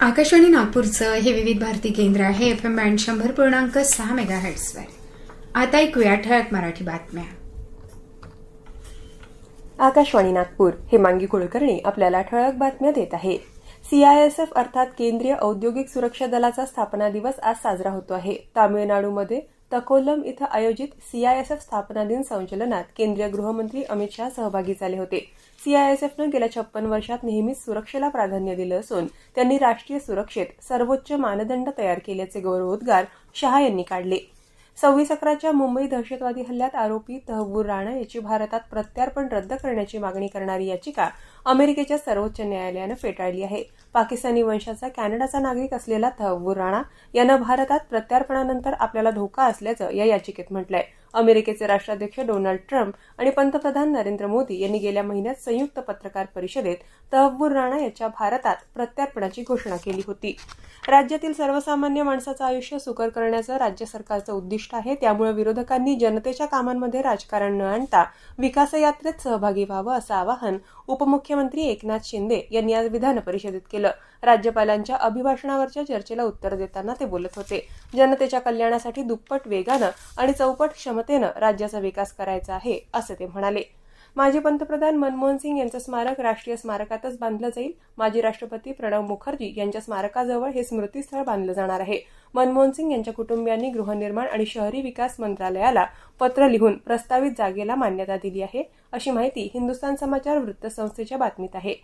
आकाशवाणी नागपूरचं हे विविध भारती केंद्र आहे. एफ एम बँड शंभर पूर्णांक सहा मेगा हेड्सवर आता ऐकूया ठळक मराठी बातम्या. आकाशवाणी नागपूर हे मांगी कुलकर्णी आपल्याला ठळक बातम्या देत आहे सीआयएसएफ अर्थात केंद्रीय औद्योगिक सुरक्षा दलाचा स्थापना दिवस आज साजरा होतो आहे. तामिळनाडूमध्ये तकोलम इथं आयोजित सीआयएसएफ स्थापना दिन संचलनात केंद्रीय गृहमंत्री अमित शहा सहभागी झाले होते. सीआयएसएफनं गेल्या छप्पन वर्षात नेहमीच सुरक्षेला प्राधान्य दिलं असून त्यांनी राष्ट्रीय सुरक्षेत सर्वोच्च मानदंड तयार केल्याचे गौरवोद्गार शहा यांनी काढले. सव्वीस अकराच्या मुंबई दहशतवादी हल्ल्यात आरोपी तहबूर राणा याची भारतात प्रत्यार्पण रद्द करण्याची मागणी करणारी याचिका अमेरिकेच्या सर्वोच्च न्यायालयानं फेटाळली आहे. पाकिस्तानी वंशाचा कॅनडाचा नागरिक असलेला तहबूर राणा यानं भारतात प्रत्यार्पणानंतर आपल्याला धोका असल्याचं या याचिकेत म्हटलंय. अमेरिकेचे राष्ट्राध्यक्ष डोनाल्ड ट्रम्प आणि पंतप्रधान नरेंद्र मोदी यांनी गेल्या महिन्यात संयुक्त पत्रकार परिषदेत तहव्वूर राणा याच्या भारतात प्रत्यार्पणाची घोषणा केली होती. राज्यातील सर्वसामान्य माणसाचं आयुष्य सुकर करण्याचं राज्य सरकारचं उद्दिष्ट आहे. त्यामुळे विरोधकांनी जनतेच्या कामांमध्ये राजकारण न आणता विकासयात्रेत सहभागी व्हावं असं आवाहन उपमुख्यमंत्री एकनाथ शिंदे यांनी आज विधान परिषदेत केलं. राज्यपालांच्या अभिभाषणावरच्या चर्चेला उत्तर देताना ते बोलत होते. जनतेच्या कल्याणासाठी दुप्पट वेगानं आणि चौपट क्षमतेनं राज्याचा विकास करायचा आहे असं ते म्हणाले. माजी पंतप्रधान मनमोहन सिंग यांचं स्मारक राष्ट्रीय स्मारकातच बांधलं जाईल. माजी राष्ट्रपती प्रणव मुखर्जी यांच्या स्मारकाजवळ हे स्मृतीस्थळ बांधलं जाणार आहे. मनमोहन सिंग यांच्या कुटुंबियांनी गृहनिर्माण आणि शहरी विकास मंत्रालयाला पत्र लिहून प्रस्तावित जागेला मान्यता दिली आहे अशी माहिती हिंदुस्तान समाचार वृत्तसंस्थेच्या बातमीत आहे.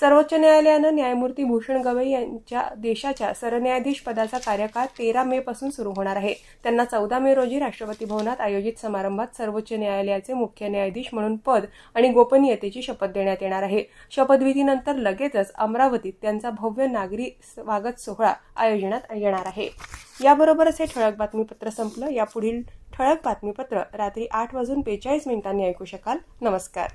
सर्वोच्च न्यायालयानं न्यायमूर्ती भूषण गवई यांच्या देशाच्या सरन्यायाधीश पदाचा कार्यकाळ तेरा मे पासून सुरू होणार आहे. त्यांना चौदा मे रोजी राष्ट्रपती भवनात आयोजित समारंभात सर्वोच्च न्यायालयाचे मुख्य न्यायाधीश म्हणून पद आणि गोपनीयतेची शपथ देण्यात येणार आहे. शपथविधीनंतर लगेचच अमरावतीत त्यांचा भव्य नागरी स्वागत सोहळा आयोजनात येणार आहे. याबरोबरच हे ठळक बातमीपत्र संपलं. यापुढील ठळक बातमीपत्र रात्री आठ वाजून बेचाळीस मिनिटांनी ऐकू शकाल. नमस्कार.